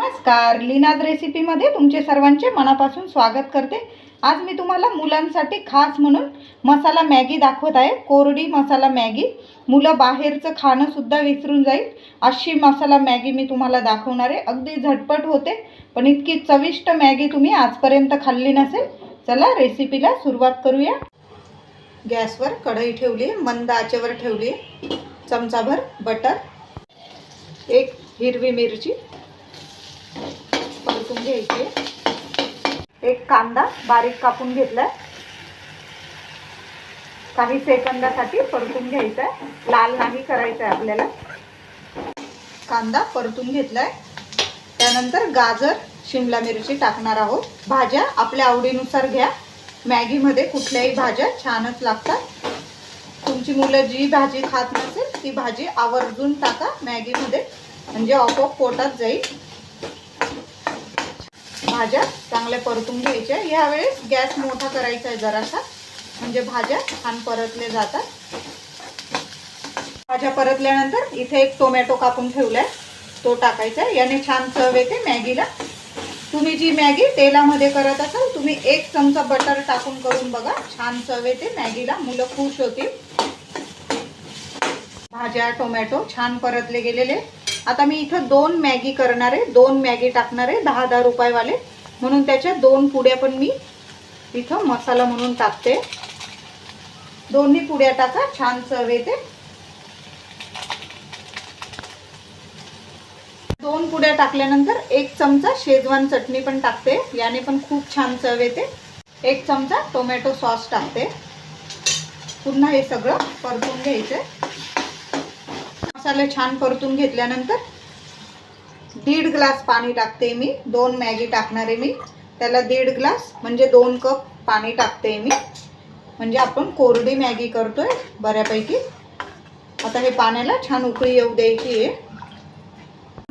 नमस्कार. लीनाज रेसिपीमध्ये तुमचे सर्वांचे मनापासून स्वागत करते. आज मी तुम्हाला मुलांसाठी खास म्हणून मसाला मॅगी दाखवत आहे. कोरडी मसाला मॅगी. मुलं बाहेरचं खाणंसुद्धा विसरून जाईल. अशी मसाला मॅगी मी तुम्हाला दाखवणार आहे. अगदी झटपट होते पण इतकी चविष्ट मॅगी तुम्ही आजपर्यंत खाल्ली नसेल. चला रेसिपीला सुरुवात करूया. गॅसवर कढई ठेवली आहे मंद आचेवर ठेवली. आहे चमचाभर बटर एक हिरवी मिरची घ्यायचे. एक कांदा बारीक कापून घेतलाय. काही सेकंदासाठी परतून घ्यायचा आहे लाल नाही करायचं आहे आपल्याला. कांदा परतून घेतलाय. त्यानंतर गाजर शिमला मिरची टाकणार आहोत. भाज्या आपल्या आवडीनुसार घ्या. मॅगीमध्ये कुठल्याही भाज्या छानच लागतात. तुमची मुलं जी भाजी खात नसेल ती भाजी आवर्जून टाका. मॅगीमध्ये म्हणजे आपोआप पोटात जाईल. भाज्या चांगल्या परतून घ्यायच्या. ह्यावेळेस गॅस मोठा करायचा आहे जरासा. म्हणजे भाज्या छान परतले जातात. भाज्या परतल्यानंतर इथे एक टोमॅटो कापून ठेवलाय. तो टाकायचा आहे. याने छान चव येते मॅगीला. तुम्ही जी मॅगी तेलामध्ये करत असाल तुम्ही एक चमचा बटर टाकून करून बघा. छान चव येते मॅगीला. मुलं खुश होतील. भाज्या टोमॅटो छान परतले गेलेले. आता मी इथं दोन मॅगी करणार आहे दोन मॅगी टाकणार आहे दहा दहा रुपयेवाले. म्हणून त्याच्या दोन पुड्या पण मी इथं मसाला म्हणून टाकते. दोन्ही पुड्या टाका छान चव येते. दोन पुड्या टाकल्यानंतर एक चमचा शेजवान चटणी पण टाकते याने पण खूप छान चव येते. एक चमचा टोमॅटो सॉस टाकते. पुन्हा हे सगळं परतून घ्यायचं मसाले छान परतून घेतल्यानंतर दीड ग्लास पाणी टाकते मी दोन मॅगी टाकणार आहे मी. त्याला दीड ग्लास म्हणजे दोन कप पाणी टाकते मी. म्हणजे आपण कोरडी मॅगी करतोय बऱ्यापैकी. आता हे पाण्याला छान उकळी येऊ द्यायची आहे.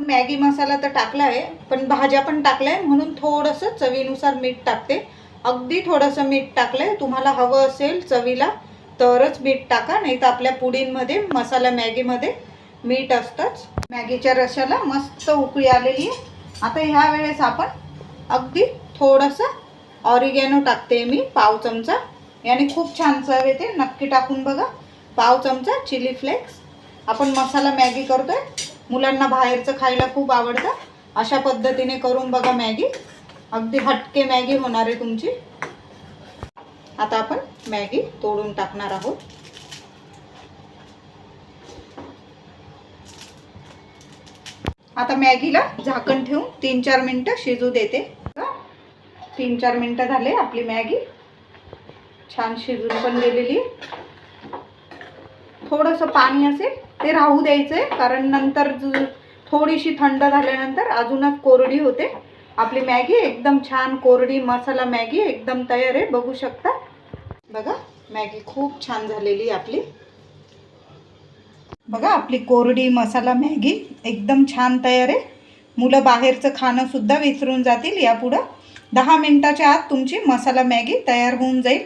मॅगी मसाला तर टाकला आहे पण भाज्या पण टाकल्या आहे म्हणून थोडंसं चवीनुसार मीठ टाकते. अगदी थोडंसं मीठ टाकलं आहे तुम्हाला हवं असेल चवीला तरच मीठ टाका नाही तर आपल्या पुडींमध्ये मसाला मॅगीमध्ये मीठ असतंच. मॅगीच्या रशाला मस्त उकळी आलेली आहे. आता ह्या वेळेस आपण अगदी थोडंसं ऑरिगॅनो टाकते मी पाव चमचा. याने खूप छान चव येते. नक्की टाकून बघा. पाव चमचा चिली फ्लेक्स. आपण मसाला मॅगी करतोय. मुलांना बाहेरचं खायला खूप आवडतं. अशा पद्धतीने करून बघा मॅगी. अगदी हटके मॅगी होणार आहे तुमची. आता आपण मॅगी तोडून टाकणार आहोत. आता मॅगीला झाकण ठेवून तीन चार मिनटं शिजू देते. तीन चार मिनटं झाले आपली मॅगी. छान शिजून पण गेलेली थोडंसं पाणी असेल ते राहू द्यायचं आहे कारण नंतर थोडीशी थंड झाल्यानंतर अजूनच कोरडी होते. आपली मॅगी एकदम छान कोरडी मसाला मॅगी एकदम तयार आहे बघू शकता. बघा मॅगी खूप छान झालेली आपली. बघा आपली कोरडी मसाला मॅगी एकदम छान तयार आहे. मुलं बाहेरचं खाणंसुद्धा विसरून जातील. यापुढं दहा मिनटाच्या आत तुमची मसाला मॅगी तयार होऊन जाईल.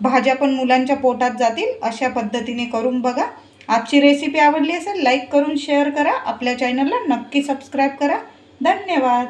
भाज्या पण मुलांच्या पोटात जातील. अशा पद्धतीने करून बघा. आजची रेसिपी आवडली असेल लाईक करून शेअर करा. आपल्या चॅनलला नक्की सबस्क्राईब करा. धन्यवाद.